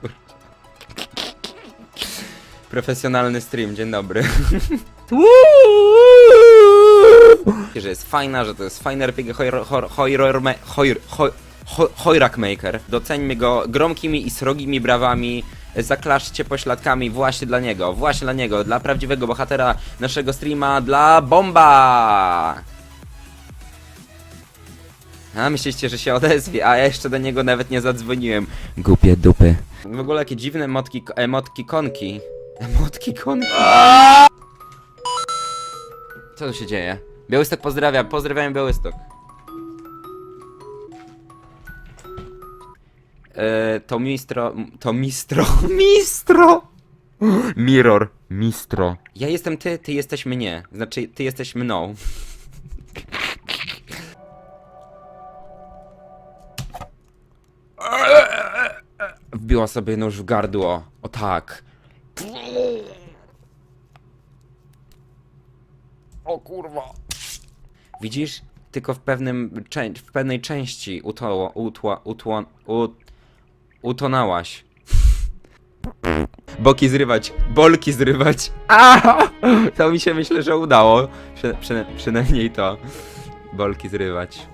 Kurczę. Profesjonalny stream, dzień dobry. że jest fajna, że to jest fajny RPG horror, horror, horror, me- horror, horror, ho- Hoirak Maker. Doceńmy go gromkimi i srogimi brawami. Zaklaszcie pośladkami właśnie dla niego, właśnie dla niego, dla prawdziwego bohatera naszego streama, dla Bomba! A myślicie, że się odezwie, a ja jeszcze do niego nawet nie zadzwoniłem. Głupie dupy. W ogóle jakie dziwne emotki, emotki konki. Emotki konki. Co tu się dzieje? Białystok pozdrawia, pozdrawiam Białystok. E, to mistro, to mistro, mistro! Mirror, mistro. Ja jestem ty, ty jesteś mnie. Znaczy, ty jesteś mną. Wbiła sobie nóż w gardło. O tak. O kurwa. Widzisz? Tylko w pewnym w pewnej części utoło, utła, ut, utonałaś. Boki zrywać, bolki zrywać. A! To mi się myślę, że udało. Przy, przy, przynajmniej to. Bolki zrywać.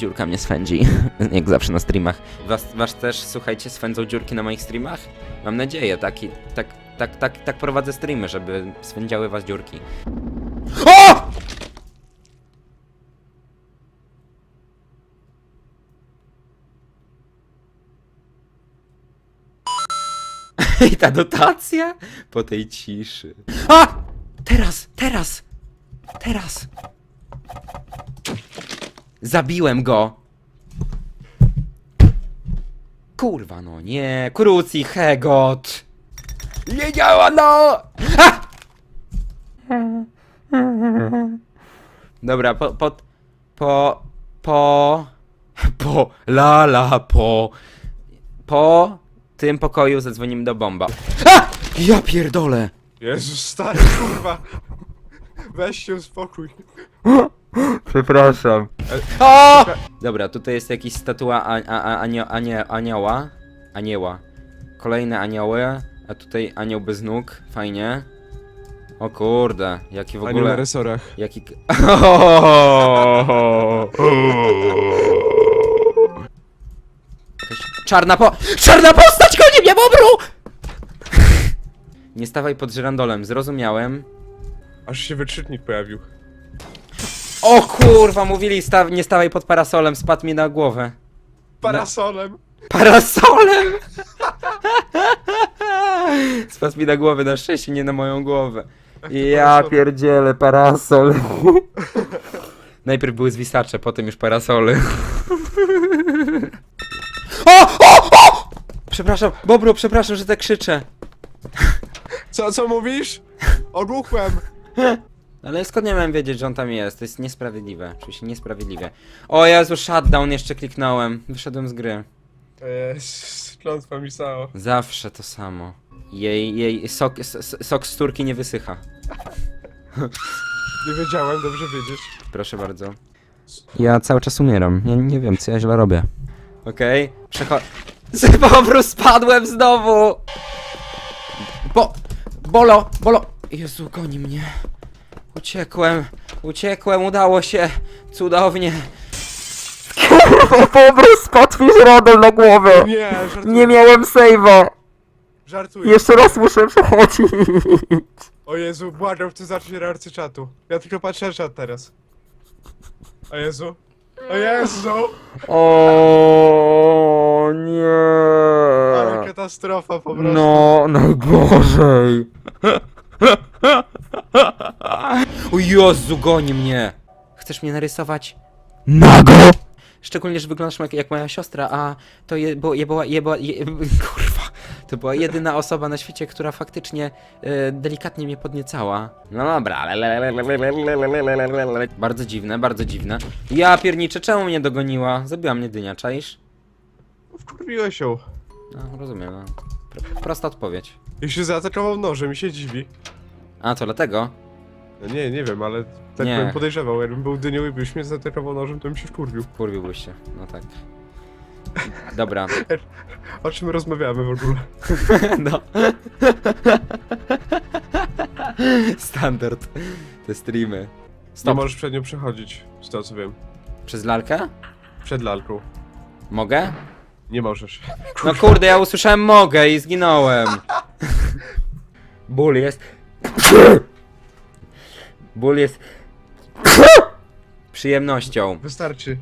Dziurka mnie swędzi, jak zawsze na streamach. Was, was też, słuchajcie, swędzą dziurki na moich streamach? Mam nadzieję, taki, tak, tak, tak, tak prowadzę streamy, żeby swędziały was dziurki. O! I ta dotacja po tej ciszy. A! Teraz, teraz, teraz. Zabiłem go. Kurwa, no nie. Kruci Hegot. Nie działa, no! A! Dobra, po, po, po, po, po, la, la, po, po tym pokoju zadzwonimy do bomba. A! Ja pierdolę! Jezus, stary, kurwa. Weź się uspokój. Przepraszam. O! Dobra, tutaj jest jakiś statua a, a, a, anio, anie, anioła. Anioła. Kolejne anioły, a tutaj anioł bez nóg. Fajnie. O kurde, jaki w Anioł ogóle... na resorach. Jaki... Jakaś czarna po... Czarna postać goni mnie, bobru! Nie stawaj pod żyrandolem, zrozumiałem. Aż się wykrzyknik pojawił. O kurwa, mówili nie stawaj pod parasolem, spadł mi na głowę. Parasolem. Parasolem! Spadł mi na głowę, na szczęście nie na moją głowę. Ja parasol? pierdzielę, parasol. Najpierw były zwisacze, potem już parasole. O! O! O! Przepraszam, Bobru, przepraszam, że tak krzyczę. Co, co mówisz? Ogłuchłem. Ale skąd nie miałem wiedzieć, że on tam jest? To jest niesprawiedliwe. Czuję się niesprawiedliwie. O Jezu, shutdown jeszcze kliknąłem. Wyszedłem z gry. Jezus, klątwa mi stało. Zawsze to samo. Jej, jej sok, s- sok z turki nie wysycha. Nie wiedziałem, dobrze wiedzieć. Proszę bardzo. Ja cały czas umieram. Ja nie wiem, co ja źle robię. Okej, okay. przecho... Z powrót spadłem znowu! Bo... Bolo, bolo... Jezu, goni mnie. Uciekłem, uciekłem, udało się. Cudownie. Powrót spadł mi na głowę. Nie, żartuję. miałem save'a. Żartuję. Jeszcze raz muszę przechodzić. O Jezu, błagam, chcę zacząć reakcję czatu. Ja tylko patrzę na czat teraz. O Jezu. O Jezu! O nie. Ale katastrofa po prostu. No, najgorzej. O Jezu, goni mnie. Chcesz mnie narysować? Nago! Szczególnie, że wyglądasz jak, jak moja siostra, a to je, bo, je, była, je, była, je, kurwa, to była jedyna osoba na świecie, która faktycznie e, delikatnie mnie podniecała. No dobra, bardzo dziwne, bardzo dziwne. Ja pierniczę, czemu mnie dogoniła? Zabiła mnie dynia, czaisz? Wkurwiłeś ją. No, rozumiem, no. Pro, prosta odpowiedź. I się zaatakował nożem i się dziwi. A, to dlatego? No nie, nie wiem, ale tak Nie. bym podejrzewał. Jakbym był dynią i byś mnie zaatakował nożem, to bym się wkurwił. Kurwiłbyś się, no tak. Dobra. O czym rozmawiamy w ogóle? No. Standard. Te streamy. Nie Stop. możesz przed nią przechodzić, z tego co wiem. Przez lalkę? Przed lalką. Mogę? Nie możesz. No kurde, ja usłyszałem mogę i zginąłem. Ból jest. Ból jest. Przyjemnością. Wystarczy.